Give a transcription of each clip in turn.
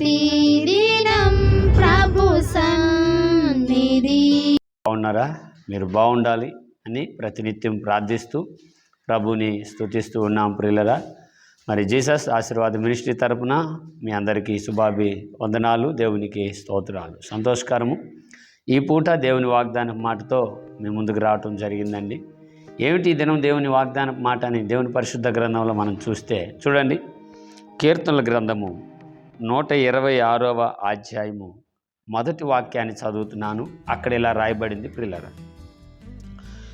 ప్రతిదినం ప్రభు సన్నిధి. బాగున్నారా? మీరు బాగుండాలి అని ప్రతినిత్యం ప్రార్థిస్తూ ప్రభుని స్తుతిస్తూ ఉన్నాం ప్రియులరా. మరి జీసస్ ఆశీర్వాద మినిస్ట్రీ తరపున మీ అందరికీ శుభాభి వందనాలు దేవునికి స్తోత్రాలు. సంతోషకరము. ఈ పూట దేవుని వాగ్దాన మాటతో మీ ముందుకు రావటం జరిగిందండి. ఏమిటి దినం దేవుని వాగ్దాన మాట అని దేవుని పరిశుద్ధ గ్రంథంలో మనం చూస్తే చూడండి. కీర్తనల గ్రంథము నూట ఇరవై ఆరవ అధ్యాయము. మొదటి వాక్యాన్ని చదువుతున్నాను. అక్కడ ఇలా రాయబడింది పిల్లర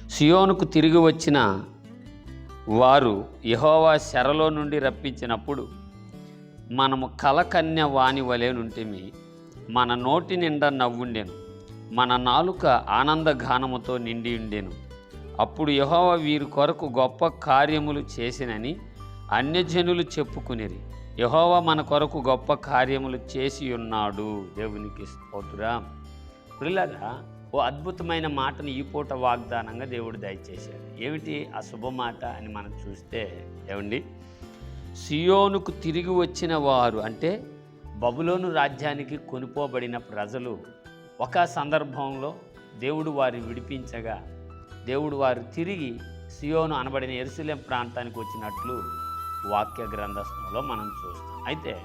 సియోనుకు తిరిగి వచ్చిన వారు యహోవా శరలో నుండి రప్పించినప్పుడు మనము కలకన్య వాణి వలేనుంటిమి మన నోటి నిండా నవ్వుండెను మన నాలుక ఆనంద గానముతో నిండి ఉండెను. అప్పుడు యహోవా వీరి కొరకు గొప్ప కార్యములు చేసినని అన్యజనులు చెప్పుకునిరి. యహోవా మన కొరకు గొప్ప కార్యములు చేసి ఉన్నాడు దేవునికి స్తోత్రం. పిల్లగా ఓ అద్భుతమైన మాటను ఈ పూట వాగ్దానంగా దేవుడు దయచేశాడు. ఏమిటి ఆ శుభమాట అని మనం చూస్తే ఏమండి? సియోనుకు తిరిగి వచ్చిన వారు అంటే బబులోను రాజ్యానికి కొనుపోబడిన ప్రజలు ఒక సందర్భంలో దేవుడు వారిని విడిపించగా దేవుడు వారు తిరిగి సియోను అనబడిన ఎరుసలేం ప్రాంతానికి వచ్చినట్లు వాక్య గ్రంథస్థంలో మనం చూస్తాం. అయితే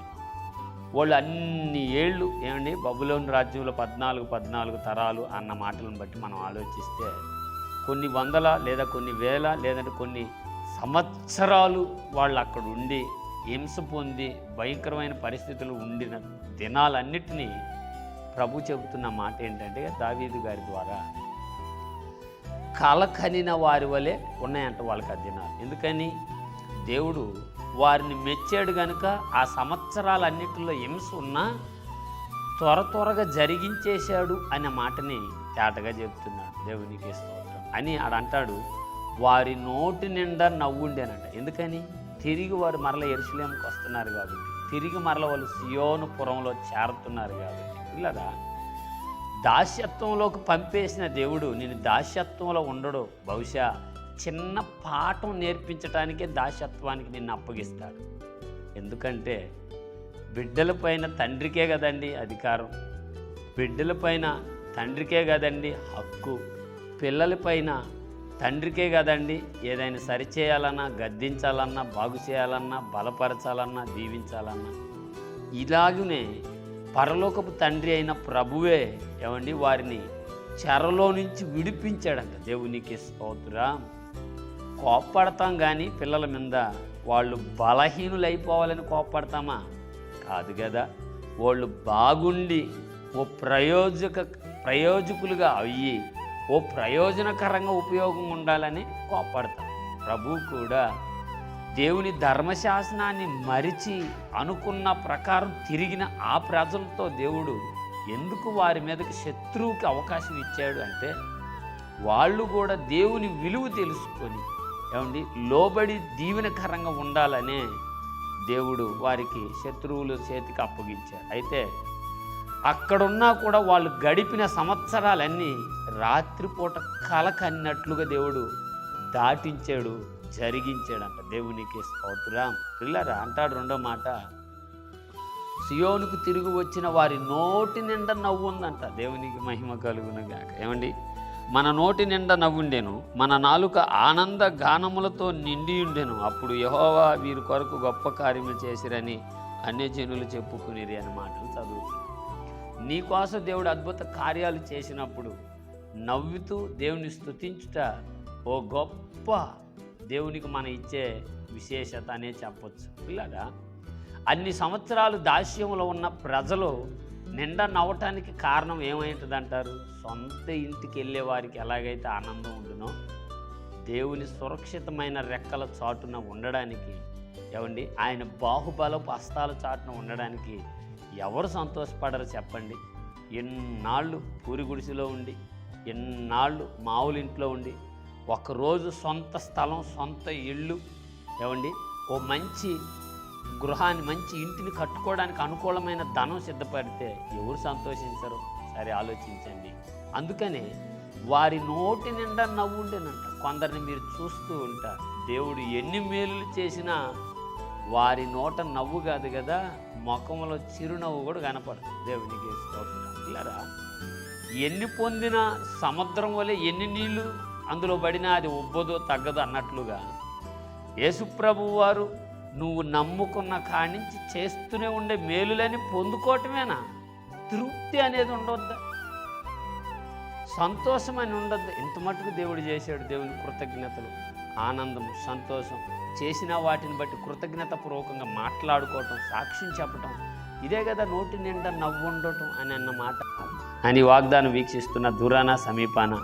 వాళ్ళు అన్ని ఏళ్ళు ఏమండి బబులోని రాజ్యంలో పద్నాలుగు పద్నాలుగు తరాలు అన్న మాటలను బట్టి మనం ఆలోచిస్తే కొన్ని వందల లేదా కొన్ని వేల లేదంటే కొన్ని సంవత్సరాలు వాళ్ళు అక్కడ ఉండి హింస పొంది భయంకరమైన పరిస్థితులు ఉండిన దినాలన్నిటినీ ప్రభు చెబుతున్న మాట ఏంటంటే దావీదు గారి ద్వారా కలకనిన వారి వలె ఉన్నాయంట వాళ్ళకి ఆ దినాలు. ఎందుకని? దేవుడు వారిని మెచ్చాడు గనుక ఆ సంవత్సరాలన్నిటిలో హింస ఉన్నా త్వర త్వరగా జరిగించేశాడు అనే మాటని తేటగా చెప్తున్నాడు. దేవునికి స్తోత్రం. అని ఆడంటాడు వారి నోటి నిండా నవ్వుండేనంట. ఎందుకని? తిరిగి వారు మరల ఎరుసలేంకి వస్తున్నారు కాబట్టి. తిరిగి మరల వాళ్ళు సియోను పురంలో చేరుతున్నారు కాబట్టి. ఇలాగా దాస్యత్వంలోకి పంపేసిన దేవుడు నేను దాస్యత్వంలో ఉండడు. బహుశా చిన్న పాఠం నేర్పించడానికే దాసత్వానికి నిన్ను అప్పగిస్తాడు. ఎందుకంటే బిడ్డలపైన తండ్రికే కదండి అధికారం. బిడ్డలపైన తండ్రికే కదండి హక్కు. పిల్లలపైన తండ్రికే కదండి ఏదైనా సరిచేయాలన్నా గద్దించాలన్నా బాగు చేయాలన్నా బలపరచాలన్నా దీవించాలన్నా. ఇలాగనే పరలోకపు తండ్రి అయిన ప్రభువే ఏమండి వారిని చెరలో నుంచి విడిపించాడంట దేవునికి స్తోత్రం. కోప్పడతాం కానీ పిల్లల మీద వాళ్ళు బలహీనులైపోవాలని కోప్పడతామా? కాదు కదా వాళ్ళు బాగుండి ఓ ప్రయోజక ప్రయోజకులుగా అయ్యి ఓ ప్రయోజనకరంగా ఉపయోగం ఉండాలని కోప్పడతాం. ప్రభు కూడా దేవుని ధర్మశాసనాన్ని మరిచి అనుకున్న ప్రకారం తిరిగిన ఆ ప్రజలతో దేవుడు ఎందుకు వారి మీదకి శత్రువుకి అవకాశం ఇచ్చాడు అంటే వాళ్ళు కూడా దేవుని విలువ తెలుసుకొని ఏమండి? లోబడి దీవెనకరంగా ఉండాలనే దేవుడు వారికి శత్రువుల చేతికి అప్పగించాడు అయితే అక్కడున్నా కూడా వాళ్ళు గడిపిన సంవత్సరాలన్నీ రాత్రిపూట కల కన్నట్లుగా దేవుడు దాటించాడు జరిగించాడంట. దేవునికి స్తోత్రం. పిల్లరా అంటాడు రెండో మాట. సియోనుకు తిరిగి వచ్చిన వారి నోటి నిండా నవ్వు ఉందంట. దేవునికి మహిమ కలుగునగాక ఏమండి? మన నోటి నిండా నవ్వుండెను మన నాలుక ఆనంద గానములతో నిండి ఉండెను. అప్పుడు యహోవా వీరి కొరకు గొప్ప కార్యములు చేసిరని అన్యజనులు చెప్పుకునిరి అని మాటలు చదువుతుంది. నీకోసం దేవుడు అద్భుత కార్యాలు చేసినప్పుడు నవ్వుతూ దేవుని స్తుతించుట ఓ గొప్ప దేవునికి మనం ఇచ్చే విశేషత అనే చెప్పొచ్చు. ఇలాగా అన్ని సంవత్సరాలు దాస్యంలో ఉన్న ప్రజలు నిండా నవ్వటానికి కారణం ఏమైంటుంది అంటారు సొంత ఇంటికి వెళ్ళే వారికి ఎలాగైతే ఆనందం ఉండునో దేవుని సురక్షితమైన రెక్కల చాటున ఉండడానికి ఏమండి? ఆయన బాహుబలపు హస్తాల చాటున ఉండడానికి ఎవరు సంతోషపడరు చెప్పండి? ఎన్నాళ్ళు పూరి గుడిసెలో ఉండి ఎన్నాళ్ళు మామూలు ఇంట్లో ఉండి ఒకరోజు సొంత స్థలం సొంత ఇల్లు ఏమండి? ఓ మంచి గృహాన్ని మంచి ఇంటిని కట్టుకోవడానికి అనుకూలమైన ధనం సిద్ధపడితే ఎవరు సంతోషించరు? సరే ఆలోచించండి. అందుకనే వారి నోటి నిండా నవ్వుండేనంట కొందరిని మీరు చూస్తూ ఉంటారు. దేవుడు ఎన్ని మేలులు చేసినా వారి నోట నవ్వు కాదు కదా ముఖంలో చిరునవ్వు కూడా కనపడదు. దేవునికి ఇలారా ఎన్ని పొందిన సముద్రం వలె ఎన్ని నీళ్ళు అందులో పడినా అది ఉబ్బదో తగ్గదు అన్నట్లుగా యేసుప్రభు వారు నువ్వు నమ్ముకున్న కానించి చేస్తూనే ఉండే మేలులని పొందుకోవటమేనా? తృప్తి అనేది ఉండొద్దా? సంతోషం అని ఉండద్దు? ఇంత మటుకు దేవుడు చేశాడు దేవుని కృతజ్ఞతలు. ఆనందం సంతోషం. చేసిన వాటిని బట్టి కృతజ్ఞత పూర్వకంగా మాట్లాడుకోవటం సాక్ష్యం చెప్పటం. ఇదే కదా నోటి నిండా నవ్వు ఉండటం అని అన్న మాట. అని వాగ్దానం వీక్షిస్తున్న దూరాన సమీపాన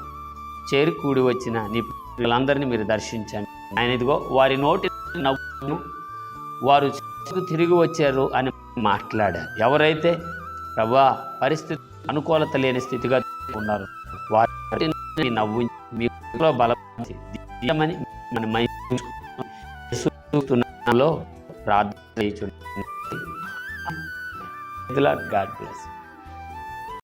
చేరి కూడి వచ్చిన నీ పిల్లలందరినీ మీరు దర్శించండి. ఆయన ఇదిగో వారి నోటి నవ్వును వారు తిరిగి వచ్చారు అని మాట్లాడారు. ఎవరైతే ప్రభా పరిస్థితి అనుకూలత లేని స్థితిగా ఉన్నారు వారిని నవ్వు మీలో బలమని మన మైలో ప్రార్థన చేయుచున్నాను. God bless